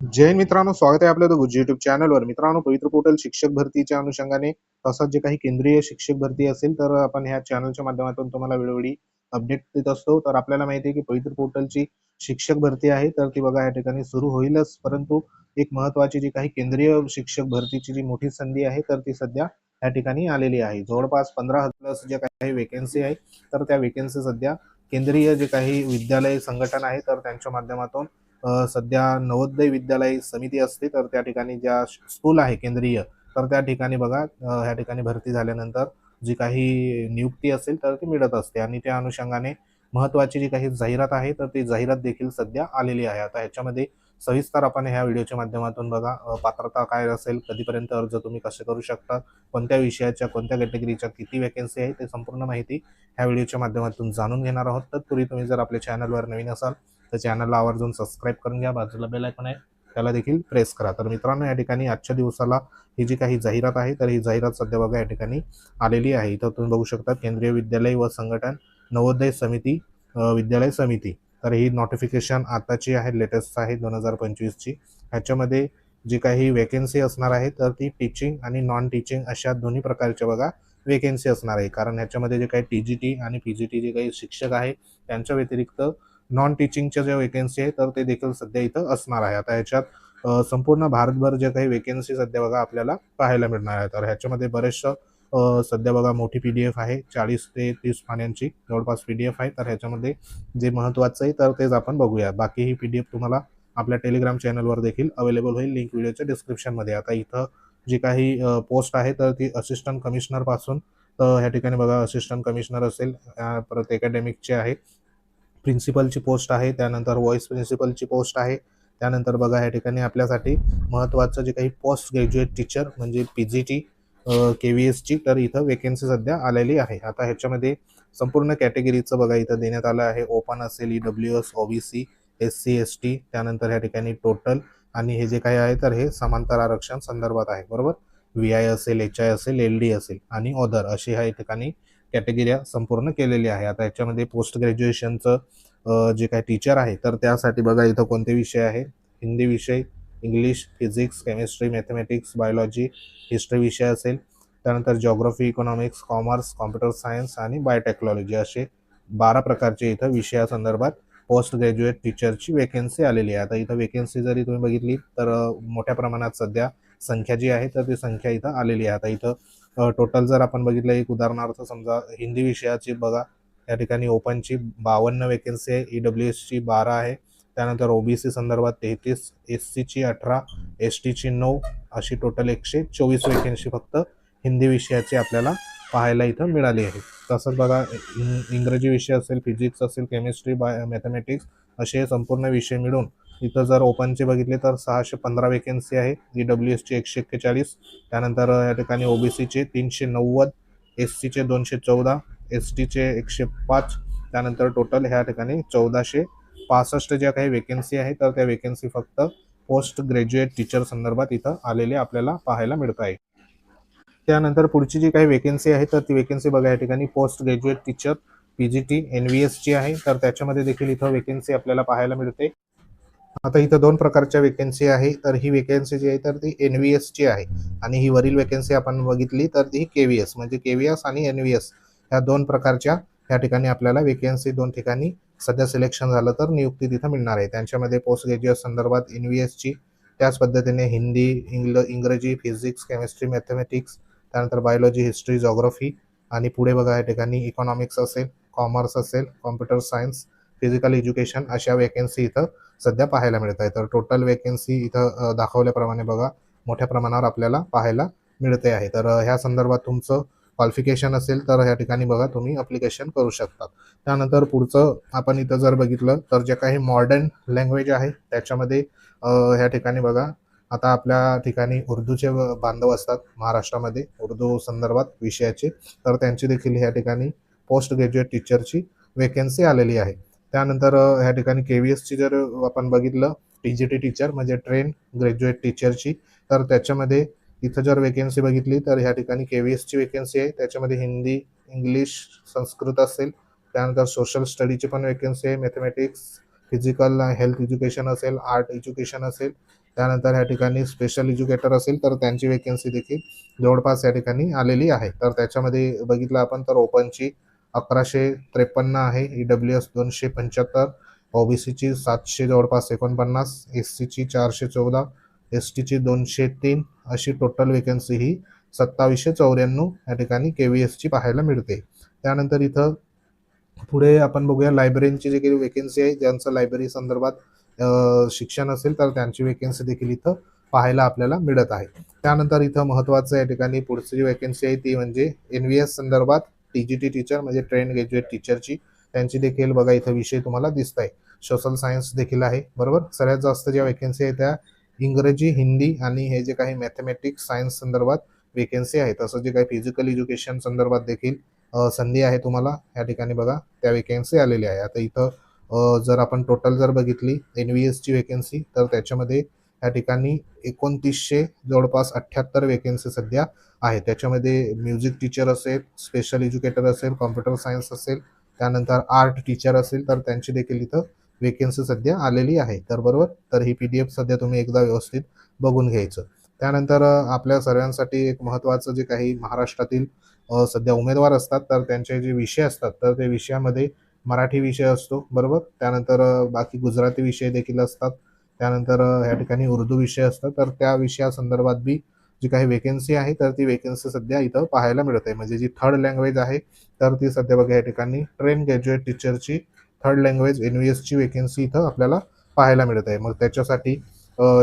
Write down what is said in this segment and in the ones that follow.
जय मित्रांनो स्वागत आहे आपल्या युट्यूब चॅनलवर मित्रांनो पवित्र पोर्टल शिक्षक भरतीच्या अनुषंगाने तसंच जे काही केंद्रीय शिक्षक भरती असेल तर आपण ह्या चॅनलच्या माध्यमातून तुम्हाला वेळोवेळी अपडेट देत असतो. तर आपल्याला माहिती आहे की पवित्र पोर्टलची शिक्षक भरती आहे तर ती बघा या ठिकाणी सुरू होईलच. परंतु एक महत्वाची जी काही केंद्रीय शिक्षक भरतीची जी मोठी संधी आहे तर ती सध्या या ठिकाणी आलेली आहे. जवळपास पंधरा प्लस ज्या काही वेकेन्सी आहे तर त्या वेकेन्सी सध्या केंद्रीय जे काही विद्यालय संघटन आहे तर त्यांच्या माध्यमातून सध्या नवोदय विद्यालय समिती असते तर त्या ठिकाणी ज्या स्कूल आहे केंद्रीय तर त्या ठिकाणी बघा ह्या ठिकाणी भरती झाल्यानंतर जी काही नियुक्ती असेल तर ती मिळत असते. आणि त्या अनुषंगाने महत्वाची जी काही जाहिरात आहे तर ती जाहिरात देखील सध्या आलेली आहे. आता ह्याच्यामध्ये सविस्तर आपण ह्या व्हिडिओच्या माध्यमातून बघा पात्रता काय असेल कधीपर्यंत अर्ज तुम्ही कसे करू शकता कोणत्या विषयाच्या कोणत्या कॅटेगरीच्या किती वॅकन्सी आहे ते संपूर्ण माहिती ह्या व्हिडिओच्या माध्यमातून जाणून घेणार आहोत. तत्पूर्वी तुम्ही जर आपल्या चॅनलवर नवीन असाल तर चॅनलला आवर्जून सबस्क्राईब करून घ्या. बाजूला बेल आयकॉन आहे. त्याला देखील प्रेस करा. तर मित्रांनो या ठिकाणी आजच्या दिवसाला ही जी काही जाहिरात आहे तर ही जाहिरात सध्या बघा या ठिकाणी आलेली आहे. इथं तुम्ही बघू शकता केंद्रीय विद्यालय व संघटन नवोदय समिती विद्यालय समिती. तर ही नोटिफिकेशन आताची आहे लेटेस्ट आहे दोन हजार पंचवीसची. ह्याच्यामध्ये जी काही वेकेन्सी असणार आहे तर ती टीचिंग आणि नॉन टीचिंग अशा दोन्ही प्रकारच्या बघा वेकेन्सी असणार आहे. कारण ह्याच्यामध्ये जे काही टी जी टी आणि पी जी टी जे काही शिक्षक आहे त्यांच्या व्यतिरिक्त नॉन टीचिंगच्या ज्या वेकेन्सी आहे तर ते देखील सध्या इथं असणार आहे. आता ह्याच्यात संपूर्ण भारतभर जे काही वेकेन्सी सध्या बघा आपल्याला पाहायला मिळणार आहे. तर ह्याच्यामध्ये बरेचसं सध्या बघा मोठी पी डी एफ आहे चाळीस ते तीस पाण्यांची जवळपास पी डी एफ आहे. तर ह्याच्यामध्ये जे महत्त्वाचं आहे तर तेच आपण बघूया. बाकी ही पी डी एफ तुम्हाला आपल्या टेलिग्राम चॅनलवर देखील अवेलेबल होईल. लिंक व्हिडिओच्या डिस्क्रिप्शनमध्ये आता इथं जी काही पोस्ट आहे तर ती असिस्टंट कमिशनरपासून तर ह्या ठिकाणी बघा असिस्टंट कमिशनर असेल परत अकॅडमिकचे आहे. प्रिन्सिपलची पोस्ट आहे त्यानंतर व्हॉइस प्रिन्सिपलची पोस्ट आहे त्यानंतर बघा या ठिकाणी आपल्यासाठी महत्त्वाचं जे काही पोस्ट ग्रॅज्युएट टीचर म्हणजे P G T K V एसची तर इथं वेकेन्सी सध्या आलेली आहे. आता ह्याच्यामध्ये संपूर्ण कॅटेगरीचं बघा इथं देण्यात आलं आहे. ओपन असेल E W S O B C S C S T त्यानंतर ह्या ठिकाणी टोटल आणि हे जे काही आहे तर हे समांतर आरक्षण संदर्भात आहे. बरोबर? व्ही आय असेल एच आय असेल एल डी असेल आणि ऑदर अशी ह्या ठिकाणी कॅटेगिऱ्या संपूर्ण केलेली आहे. आता याच्यामध्ये पोस्ट ग्रॅज्युएशनचं जे काही टीचर आहे तर त्यासाठी बघा इथं कोणते विषय आहे? हिंदी विषय English physics chemistry mathematics biology history विषय असेल. त्यानंतर geography economics commerce computer science आणि बायोटेक्नॉलॉजी असे बारा प्रकारचे इथं विषयासंदर्भात पोस्ट ग्रॅज्युएट टीचरची वेकेन्सी आलेली आहे. आता इथं वेकेन्सी जरी तुम्ही बघितली तर मोठ्या प्रमाणात सध्या संख्या जी आहे तर ती संख्या इथं आलेली आहे. आता इथं टोटल जर आपण बघितलं एक उदाहरणार्थ समजा हिंदी विषयाची बघा या ठिकाणी ओपनची बावन्न वेकेन्सी आहे ई डब्ल्यू एसची बारा आहे त्यानंतर ओबीसी संदर्भात तेहतीस एस सीची अठरा एस टीची नऊ अशी टोटल एकशे चोवीस वेकेन्सी फक्त हिंदी विषयाची आपल्याला पाहायला इथं मिळाली आहे. तसंच बघा इंग- इंग्रजी विषय असेल फिजिक्स असेल केमिस्ट्री बाय मॅथमॅटिक्स असे संपूर्ण विषय मिळून इथं जर ओपनचे बघितले तर सहाशे पंधरा वेकेन्सी आहे. ई डब्ल्यू एसची एकशे एक्केचाळीस. त्यानंतर या ठिकाणी ओबीसीचे तीनशे नव्वद. एस सीचे दोनशे चौदा. एस टीचे एकशे पाच. त्यानंतर टोटल ह्या ठिकाणी चौदाशे पासष्ट ज्या काही वेकेन्सी आहे तर त्या वेकेन्सी फक्त पोस्ट ग्रॅज्युएट टीचर संदर्भात इथं आलेले आपल्याला पाहायला मिळत आहे. त्यानंतर पुढची जी काही वेकेन्सी आहे तर ती वेकेन्सी बघा या ठिकाणी post graduate teacher P G T N V एसची आहे. तर त्याच्यामध्ये देखील इथं वेकेन्सी आपल्याला पाहायला मिळते. आता इथं दोन प्रकारच्या वेकेन्सी आहे. तर ही वेकेन्सी जी आहे तर ती एन व्ही एसची आहे. आणि ही वरील वेकेन्सी आपण बघितली तर ती के व्ही एस म्हणजे के व्ही एस आणि एन व्ही एस ह्या दोन प्रकारच्या या ठिकाणी आपल्याला वेकेन्सी दोन ठिकाणी सध्या सिलेक्शन झालं तर नियुक्ती तिथं मिळणार आहे. त्यांच्यामध्ये पोस्ट ग्रॅज्युएट संदर्भात एन व्ही एसची त्याच पद्धतीने हिंदी इंग्ल इंग्रजी फिजिक्स केमिस्ट्री मॅथमॅटिक्स त्यानंतर बायोलॉजी हिस्ट्री जॉग्रफी आणि पुढे बघा या ठिकाणी इकॉनॉमिक्स असेल कॉमर्स असेल कॉम्प्युटर सायन्स फिजिकल एज्युकेशन अशा वेकेन्सी इथं सध्या पाहायला मिळत आहे. तर टोटल वेकेन्सी इथं दाखवल्याप्रमाणे बघा मोठ्या प्रमाणावर आपल्याला पाहायला मिळते आहे. तर ह्या संदर्भात तुमचं क्वालिफिकेशन असेल तर ह्या ठिकाणी बघा तुम्ही अप्लिकेशन करू शकता त्यानंतर पुढचं आपण इथं जर बघितलं तर जे काही मॉडर्न लँग्वेज आहे त्याच्यामध्ये ह्या ठिकाणी बघा आता आपल्या ठिकाणी उर्दूचे बांधव असतात महाराष्ट्रामध्ये. उर्दू संदर्भात विषयाचे. तर त्यांची देखील ह्या ठिकाणी पोस्ट ग्रॅज्युएट टीचरची वेकेन्सी आलेली आहे. त्यानंतर ह्या ठिकाणी के व्ही एसची जर आपण बघितलं टी जी टी टीचर म्हणजे ट्रेन ग्रॅज्युएट टीचरची तर त्याच्यामध्ये इथं जर वेकेन्सी बघितली तर ह्या ठिकाणी के व्ही एसची वेकेन्सी आहे. त्याच्यामध्ये हिंदी इंग्लिश संस्कृत असेल. त्यानंतर सोशल स्टडीची पण वेकेन्सी आहे. मॅथमॅटिक्स फिजिकल हेल्थ एज्युकेशन असेल आर्ट एज्युकेशन असेल. त्यानंतर ह्या ठिकाणी स्पेशल एज्युकेटर असेल तर त्यांची वेकेन्सी देखील जवळपास या ठिकाणी आलेली आहे. तर त्याच्यामध्ये बघितलं आपण तर ओपनची अकराशे त्रेपन्न आहे. ई डब्ल्यू एस दोनशे पंच्याहत्तर ओबीसीची सातशे जवळपास एकोणपन्नास एस सीची चारशे चौदा एस टीची दोनशे तीन अशी टोटल वेकन्सी ही सत्तावीसशे चौऱ्याण्णव या ठिकाणी के व्ही एसची पाहायला मिळते. त्यानंतर इथं पुढे आपण बघूया लायब्ररीची जी काही वेकेन्सी आहे ज्यांचं लायब्ररी संदर्भात शिक्षण असेल तर त्यांची वेकेन्सी देखील इथं पाहायला आपल्याला मिळत आहे. त्यानंतर इथं महत्त्वाचं या ठिकाणी पुढची जी वेकेन्सी आहे ती म्हणजे एन व्ही एस संदर्भात टी जी टी टीचर म्हणजे ट्रेन ग्रॅज्युएट टीचरची त्यांची देखील बघा इथं विषय तुम्हाला दिसत आहे सोशल सायन्स देखील आहे बरोबर? सगळ्यात जास्त ज्या वेकेन्सी आहे त्या इंग्रजी हिंदी आणि हे जे काही मॅथमॅटिक्स सायन्स संदर्भात वेकेन्सी आहे तसं जे काही फिजिकल एज्युकेशन संदर्भात देखील संधी आहे तुम्हाला या ठिकाणी बघा त्या वेकेन्सी आलेल्या आहे. आता इथं जर आपण टोटल जर बघितली एन व्ही एसची वेकेन्सी तर त्याच्यामध्ये या ठिकाणी एकोणतीसशे जवळपास अठ्ठ्याहत्तर वेकेन्सी सध्या आहे त्याच्यामध्ये म्युझिक टीचर असेल स्पेशल एज्युकेटर असेल कॉम्प्युटर सायन्स असेल त्यानंतर आर्ट टीचर असेल तर त्यांची देखील इथं वेकेन्सी सध्या आलेली आहे. तर बरोबर? तर ही पी डी एफ सध्या तुम्ही एकदा व्यवस्थित बघून घ्यायचं. त्यानंतर आपल्या सर्वांसाठी एक महत्त्वाचं जे काही महाराष्ट्रातील सध्या उमेदवार असतात तर त्यांचे जे विषय असतात तर ते विषयामध्ये मराठी विषय असतो. बरोबर? त्यानंतर बाकी गुजराती विषय देखील असतात. त्यानंतर या ठिकाणी उर्दू विषय असतं. तर त्या विषयासंदर्भात बी जी काही वेकेन्सी आहे तर ती वेकेन्सी सध्या इथं पाहायला मिळते म्हणजे जी थर्ड लँग्वेज आहे तर ती सध्या बघा या ठिकाणी ट्रेन ग्रॅज्युएट टीचरची थर्ड लँग्वेज एन व्ही एसची वेकेन्सी इथं आपल्याला पाहायला मिळत आहे मग त्याच्यासाठी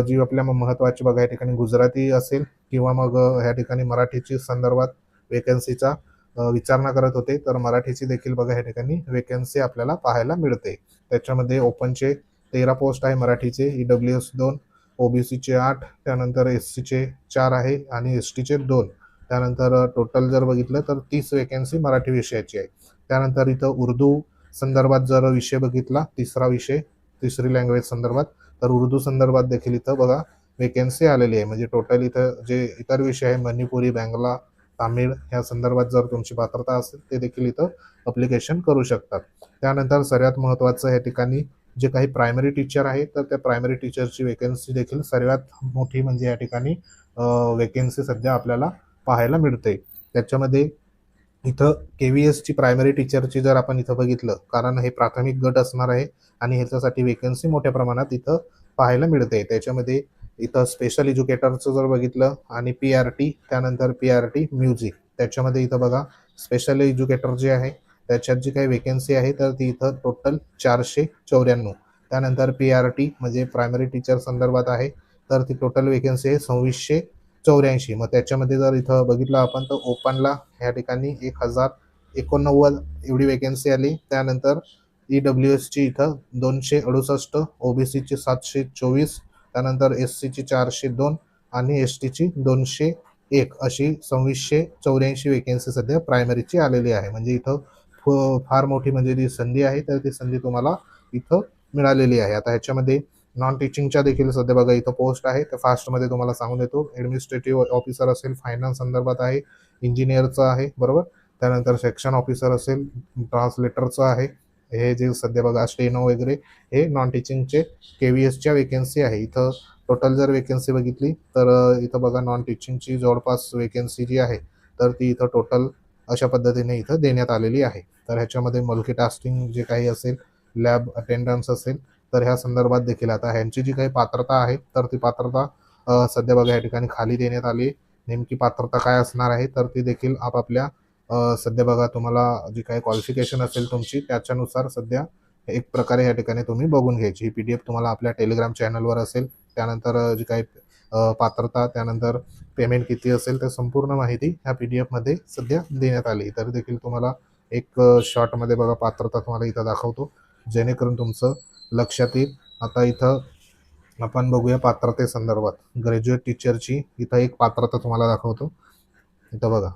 जी आपल्या म- महत्त्वाची बघा या ठिकाणी गुजराती असेल किंवा मग ह्या या ठिकाणी मराठीची संदर्भात वेकेन्सीचा विचारणा करत होते तर मराठीची देखील बघा या ठिकाणी वेकेन्सी आपल्याला पाहायला मिळते त्याच्यामध्ये ओपनचे तेरा पोस्ट आहे मराठीचे ई डब्ल्यू एस दोन ओबीसीचे आठ त्यानंतर एस सीचे चार आहे आणि एस टीचे दोन. त्यानंतर टोटल जर बघितलं तर तीस वेकेन्सी मराठी विषयाची आहे. त्यानंतर इथं उर्दू संदर्भात जर विषय बघितला तिसरा विषय तिसरी लँग्वेज संदर्भात तर उर्दू संदर्भात देखील इथं बघा वेकेन्सी आलेली आहे. म्हणजे टोटल इथं जे इतर विषय आहे मणिपुरी बँगला तामिळ ह्या संदर्भात जर तुमची पात्रता असेल ते देखील इथं अप्लिकेशन करू शकतात. त्यानंतर सर्वात महत्त्वाचं या ठिकाणी जे काही प्रायमरी टीचर आहे तर त्या प्रायमरी टीचरची वेकन्सी देखील सर्वात मोठी म्हणजे या ठिकाणी वेकेन्सी सध्या आपल्याला पाहायला मिळते. त्याच्यामध्ये इथं के व्ही एसची प्रायमरी टीचरची जर आपण इथं बघितलं कारण हे प्राथमिक गट असणार आहे आणि ह्याच्यासाठी वेकन्सी मोठ्या प्रमाणात इथं पाहायला मिळते. त्याच्यामध्ये इथं स्पेशल एज्युकेटरचं जर बघितलं आणि पी आर टी त्यानंतर पी आर टी म्युझिक त्याच्यामध्ये इथं बघा स्पेशल एज्युकेटर जे आहे त्याच्यात जी काही वेकेन्सी आहे तर ती इथं टोटल चारशे चौऱ्याण्णव. त्यानंतर पी आर टी म्हणजे प्रायमरी टीचर संदर्भात आहे तर ती टोटल वेकेन्सी आहे सव्वीसशे चौऱ्याऐंशी. मग त्याच्यामध्ये जर इथं बघितलं आपण तर ओपनला ह्या ठिकाणी एक हजार एकोणनव्वद एवढी वेकेन्सी आली. त्यानंतर ई डब्ल्यू एसची इथं दोनशे अडुसष्ट ओ बी सीची सातशे चोवीस त्यानंतर एस सीची चारशे दोन आणि एस टीची दोनशे एक अशी सव्वीसशे चौऱ्याऐंशी वेकेन्सी सध्या प्रायमरीची आलेली आहे. म्हणजे इथं खूप फार मोठी म्हणजे जी संधी आहे तर ती संधी तुम्हाला इथं मिळालेली आहे. आता ह्याच्यामध्ये नॉन टीचिंगच्या देखील सध्या बघा इथं पोस्ट आहे. तर फास्टमध्ये तुम्हाला सांगून देतो ॲडमिनिस्ट्रेटिव्ह ऑफिसर असेल फायनान्स संदर्भात आहे इंजिनियरचं आहे बरोबर? त्यानंतर सेक्शन ऑफिसर असेल ट्रान्सलेटरचं आहे. हे जे सध्या बघा स्टेनो वगैरे हे नॉन टीचिंगचे के व्ही एसच्या वेकेन्सी आहे. इथं टोटल जर वेकेन्सी बघितली तर इथं बघा नॉन टीचिंगची जवळपास वेकेन्सी जी आहे तर ती इथं टोटल अशा पद्धतीने इथं देण्यात आलेली आहे. तर ह्याच्यामध्ये मल्टीटास्किंग जे काही असेल लॅब अटेंडन्स असेल तर ह्या संदर्भात देखील आता ह्यांची जी काही पात्रता आहे तर ती पात्रता सध्या बघा या ठिकाणी खाली देण्यात आली नेमकी पात्रता काय असणार आहे तर ती देखील आपापल्या सध्या बघा तुम्हाला जी काही क्वालिफिकेशन असेल तुमची त्याच्यानुसार सध्या एक प्रकारे या ठिकाणी तुम्ही बघून घ्यायची. ही पी डी एफ तुम्हाला आपल्या टेलिग्राम चॅनलवर असेल. त्यानंतर जी काही पात्रता त्यानंतर पेमेंट किती असेल तर संपूर्ण माहिती ह्या पी डी एफमध्ये सध्या देण्यात आली. तरी देखील तुम्हाला एक शॉर्टमध्ये बघा पात्रता तुम्हाला इथं दाखवतो. जेणेकरून तुमचं लक्षात येईल. आता इथं आपण बघूया पात्रते संदर्भात. ग्रॅज्युएट टीचरची इथं एक पात्रता तुम्हाला दाखवतो. इथं बघा.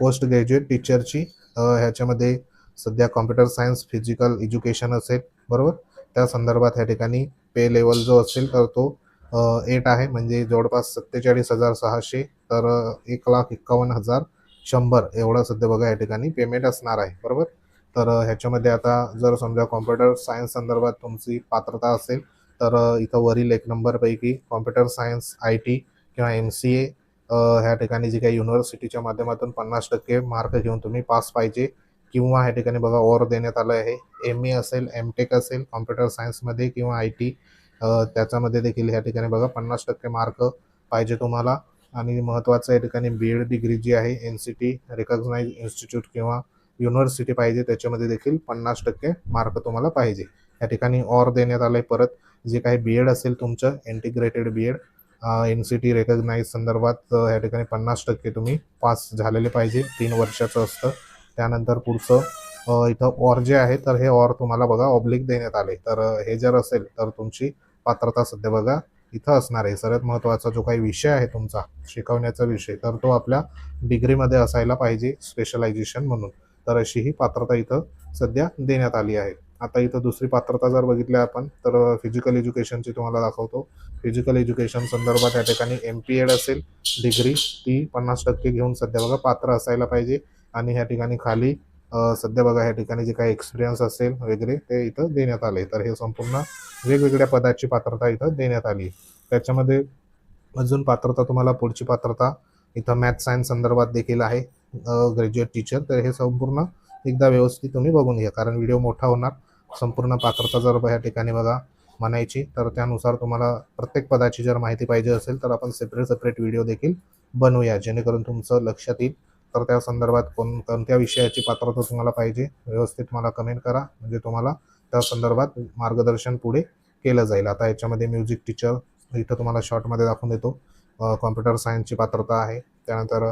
पोस्ट ग्रॅज्युएट टीचरची ह्याच्यामध्ये सध्या कॉम्प्युटर सायन्स फिजिकल एज्युकेशन असेल. बरोबर? त्या संदर्भात ह्या ठिकाणी पे लेवल जो असेल तर तो एट आहे म्हणजे जवळपास सत्तेचाळीस हजार सहाशे तर एक लाख एक्कावन्न हजार शंभर एवढा सध्या बघा या ठिकाणी पेमेंट असणार आहे बरोबर? तर ह्याच्यामध्ये आता जर समजा कॉम्प्युटर सायन्स संदर्भात तुमची पात्रता असेल तर इथं वरील एक नंबरपैकी कॉम्प्युटर सायन्स आय टी किंवा एम सी ए ह्या ठिकाणी जी काही युनिव्हर्सिटीच्या माध्यमातून पन्नास टक्के मार्क घेऊन तुम्ही पास पाहिजे. किंवा ह्या ठिकाणी बघा ओर देण्यात आलं आहे. एम ए असेल एम टेक असेल कॉम्प्युटर सायन्समध्ये किंवा आय टी त्याच्यामध्ये देखील ह्या ठिकाणी बघा पन्नास टक्के मार्क पाहिजे तुम्हाला. आणि महत्त्वाचं या ठिकाणी बी एड डिग्री जी आहे N C T recognise institute किंवा युनिव्हर्सिटी पाहिजे त्याच्यामध्ये देखील पन्नास टक्के मार्क तुम्हाला पाहिजे. या ठिकाणी ऑर देण्यात आलं आहे परत. जे काही बी एड असेल तुमचं integrated B ed N C T recognise संदर्भात या ठिकाणी पन्नास टक्के तुम्ही पास झालेले पाहिजे. तीन वर्षाचं असतं. त्यानंतर पुढचं इथं ऑर जे आहे तर हे ऑर तुम्हाला बघा ऑब्लिक देण्यात आले तर हे जर असेल तर तुमची पात्रता सध्या बघा इथं असणार आहे. सर्वात महत्त्वाचा जो काही विषय आहे तुमचा शिकवण्याचा विषय तर तो आपल्या डिग्रीमध्ये असायला पाहिजे स्पेशलायझेशन म्हणून. तर अशी ही पात्रता इथं सध्या देण्यात आली आहे. आता इथं दुसरी पात्रता जर बघितली आपण तर फिजिकल एज्युकेशनची तुम्हाला दाखवतो. फिजिकल एज्युकेशन संदर्भात या ठिकाणी एम पी एड असेल डिग्री ती पन्नास टक्के घेऊन सध्या बघा पात्र असायला पाहिजे. आणि ह्या ठिकाणी खाली सध्या बघा ह्या ठिकाणी जे काही एक्सपिरियन्स असेल वगैरे ते इथं देण्यात आले तर हे संपूर्ण वेगवेगळ्या पदाची पात्रता इथं देण्यात आली त्याच्यामध्ये अजून पात्रता तुम्हाला पुढची पात्रता इथं मॅथ सायन्स संदर्भात देखील आहे ग्रॅज्युएट टीचर तर हे संपूर्ण एकदा व्यवस्थित तुम्ही बघून घ्या कारण व्हिडिओ मोठा होणार. संपूर्ण पात्रता जर या ठिकाणी बघा म्हणायची तर त्यानुसार तुम्हाला प्रत्येक पदाची जर माहिती पाहिजे असेल तर आपण सेपरेट सेपरेट व्हिडिओ देखील बनवूया जेणेकरून तुमचं लक्षात येईल. तर त्या संदर्भात कोण कोणत्या विषयाची पात्रता तुम्हाला पाहिजे व्यवस्थित मला कमेंट करा. म्हणजे तुम्हाला त्या संदर्भात मार्गदर्शन पुढे केलं जाईल. आता याच्यामध्ये म्युझिक टीचर इथं तुम्हाला शॉर्टमध्ये दाखवून देतो. कॉम्प्युटर सायन्सची पात्रता आहे. त्यानंतर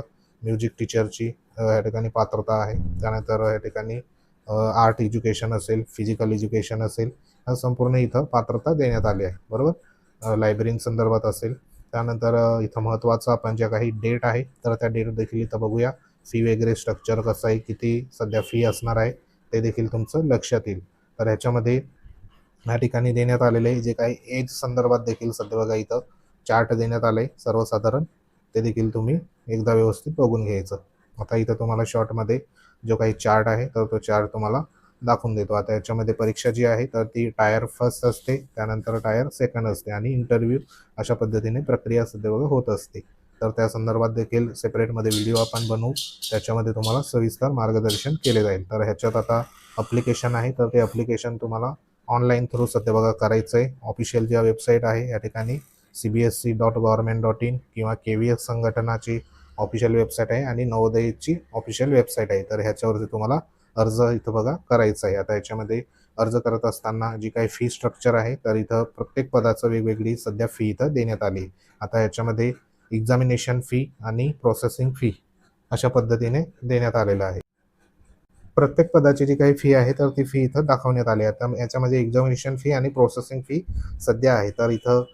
म्युझिक टीचरची या ठिकाणी पात्रता आहे. त्यानंतर या ठिकाणी आर्ट एज्युकेशन असेल फिजिकल एज्युकेशन असेल ह्या संपूर्ण इथं पात्रता देण्यात आली आहे. बरोबर? लायब्ररी संदर्भात असेल. त्यानंतर इथं महत्त्वाचं आपण ज्या काही डेट आहे तर त्या डेट देखील इथं बघूया. फी वगैरे स्ट्रक्चर कसं आहे किती सध्या फी असणार आहे ते देखील तुमचं लक्षात येईल. तर ह्याच्यामध्ये या ठिकाणी देण्यात आलेले जे काही एज संदर्भात देखील सध्या बघा इथं चार्ट देण्यात आले सर्वसाधारण ते देखील तुम्ही एकदा व्यवस्थित बघून घ्यायचं. आता इथं तुम्हाला शॉर्टमध्ये जो काही चार्ट आहे तर तो चार्ट तुम्हाला दाखवून देतो. आता याच्यामध्ये परीक्षा जी आहे तर ती टायर फर्स्ट असते त्यानंतर टायर सेकंड असते आणि इंटरव्ह्यू अशा पद्धतीने प्रक्रिया सध्या बघा होत असते. तर त्या संदर्भात देखील सेपरेटमध्ये व्हिडिओ आपण बनवू. त्याच्यामध्ये तुम्हाला सविस्तर मार्गदर्शन केले जाईल. तर ह्याच्यात आता अप्लिकेशन आहे. तर ते अप्लिकेशन तुम्हाला ऑनलाईन थ्रू सध्या बघा करायचं आहे ऑफिशियल ज्या वेबसाईट आहे या ठिकाणी C B S C dot government dot in किंवा के व्ही एस संघटनाची ऑफिशियल वेबसाईट आहे आणि नवोदयची ऑफिशियल वेबसाईट आहे. तर ह्याच्यावरती तुम्हाला अर्ज इथं बघा करायचा आहे. आता याच्यामध्ये अर्ज करत असताना जी काही फी स्ट्रक्चर आहे तर इथं प्रत्येक पदाचं वेगवेगळी सध्या फी इथं देण्यात आली. आता याच्यामध्ये एक्झामिनेशन फी आणि प्रोसेसिंग फी अशा पद्धतीने देण्यात आलेलं आहे. प्रत्येक पदाची जी काही फी आहे तर ती फी इथं दाखवण्यात आली आहे. तर याच्यामध्ये एक्झामिनेशन फी आणि प्रोसेसिंग फी सध्या आहे. तर इथं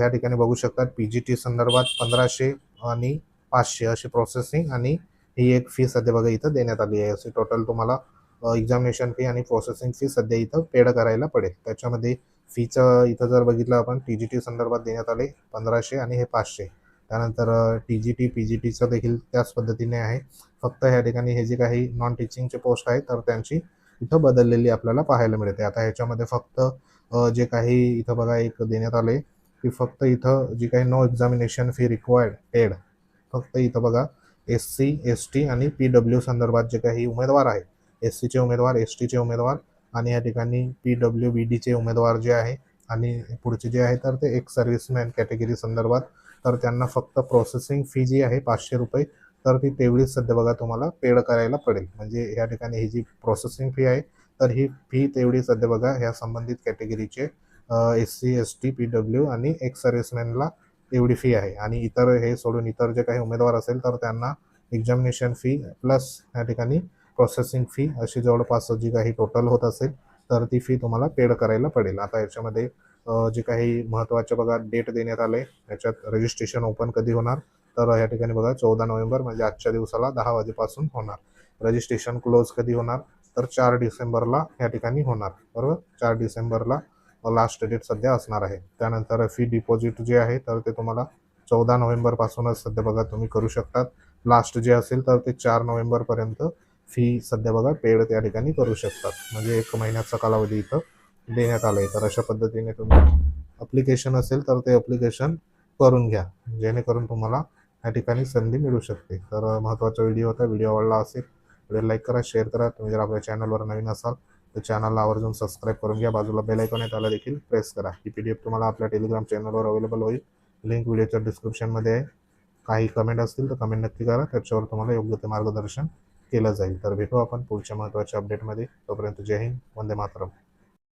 या ठिकाणी बघू शकतात पी जी टी संदर्भात पंधराशे आणि पाचशे अशी प्रोसेसिंग आणि ही एक फी सध्या बघा इथं देण्यात आली आहे. अशी टोटल तुम्हाला एक्झामिनेशन फी आणि प्रोसेसिंग फी सध्या इथं पेड करायला पडेल. त्याच्यामध्ये फीचं इथं जर बघितलं आपण टी जी टी संदर्भात देण्यात आले पंधराशे आणि हे पाचशे. त्यानंतर T G T P G टीचं देखील त्याच पद्धतीने आहे. फक्त ह्या ठिकाणी हे जे काही नॉन टीचिंगचे पोस्ट आहेत तर त्यांची इथं बदललेली आपल्याला पाहायला मिळते. आता ह्याच्यामध्ये फक्त जे काही इथं बघा एक देण्यात आले की फक्त इथं जी काही नो एक्झामिनेशन फी रिक्वायर्ड टेड फक्त इथं बघा एस सी एस टी आणि पी डब्ल्यू संदर्भात जे काही उमेदवार आहेत एस सीचे उमेदवार एस टीचे उमेदवार आणि या ठिकाणी पी डब्ल्यू बी डीचे उमेदवार जे आहे आणि पुढचे जे आहे तर ते एक सर्व्हिसमॅन कॅटेगरी संदर्भात तर त्यांना फक्त प्रोसेसिंग फी जी आहे पाचशे रुपये तर ती तेवढीच सध्या बघा तुम्हाला पेड करायला पडेल. म्हणजे या ठिकाणी ही जी प्रोसेसिंग फी आहे तर ही फी तेवढी सध्या बघा ह्या संबंधित कॅटेगरीचे S C S T P W आणि एक्स सर्व्हिसमॅनला एवढी फी आहे. आणि इतर हे सोडून इतर जे काही उमेदवार असेल तर त्यांना एक्झामिनेशन फी प्लस या ठिकाणी प्रोसेसिंग फी अशी जवळपास जी काही टोटल होत असेल तर ती फी तुम्हाला पेड करायला पडेल. आता याच्यामध्ये जे काही महत्त्वाचे बघा डेट देण्यात आले याच्यात रजिस्ट्रेशन ओपन कधी होणार? तर या ठिकाणी बघा चौदा नोव्हेंबर म्हणजे आजच्या दिवसाला दहा वाजेपासून होणार. रजिस्ट्रेशन क्लोज कधी होणार? तर चार डिसेंबरला या ठिकाणी होणार बरोबर? चार डिसेंबरला लास्ट डेट सध्या असणार आहे. त्यानंतर फी डिपॉझिट जे आहे तर ते तुम्हाला चौदा नोव्हेंबरपासूनच सध्या बघा तुम्ही करू शकतात. लास्ट जे असेल तर ते चार नोव्हेंबरपर्यंत फी सध्या बघा पेड त्या ठिकाणी करू शकतात. म्हणजे एक महिन्याचा कालावधी इथं. देण्यात आलं आहे तर अशा पद्धतीने तुम्ही अप्लिकेशन असेल तर ते अप्लिकेशन करून घ्या जेणेकरून तुम्हाला या ठिकाणी संधी मिळू शकते. तर महत्त्वाचा व्हिडिओ होता व्हिडिओ आवडला असेल व्हिडिओ लाईक करा शेअर करा. तुम्ही जर आपल्या चॅनलवर नवीन असाल तर चॅनलला आवर्जून सबस्क्राईब करून घ्या. बाजूला बेल आयकॉन आहे त्याला देखील प्रेस करा. ही पी डी एफ तुम्हाला आपल्या टेलिग्राम चॅनलवर अवेलेबल होईल. लिंक व्हिडिओच्या डिस्क्रिप्शनमध्ये आहे. काही कमेंट असतील तर कमेंट नक्की करा. त्याच्यावर तुम्हाला योग्य ते मार्गदर्शन केलं जाईल. तर भेटू आपण पुढच्या महत्त्वाच्या अपडेटमध्ये तोपर्यंत जय हिंद वंदे मातरम.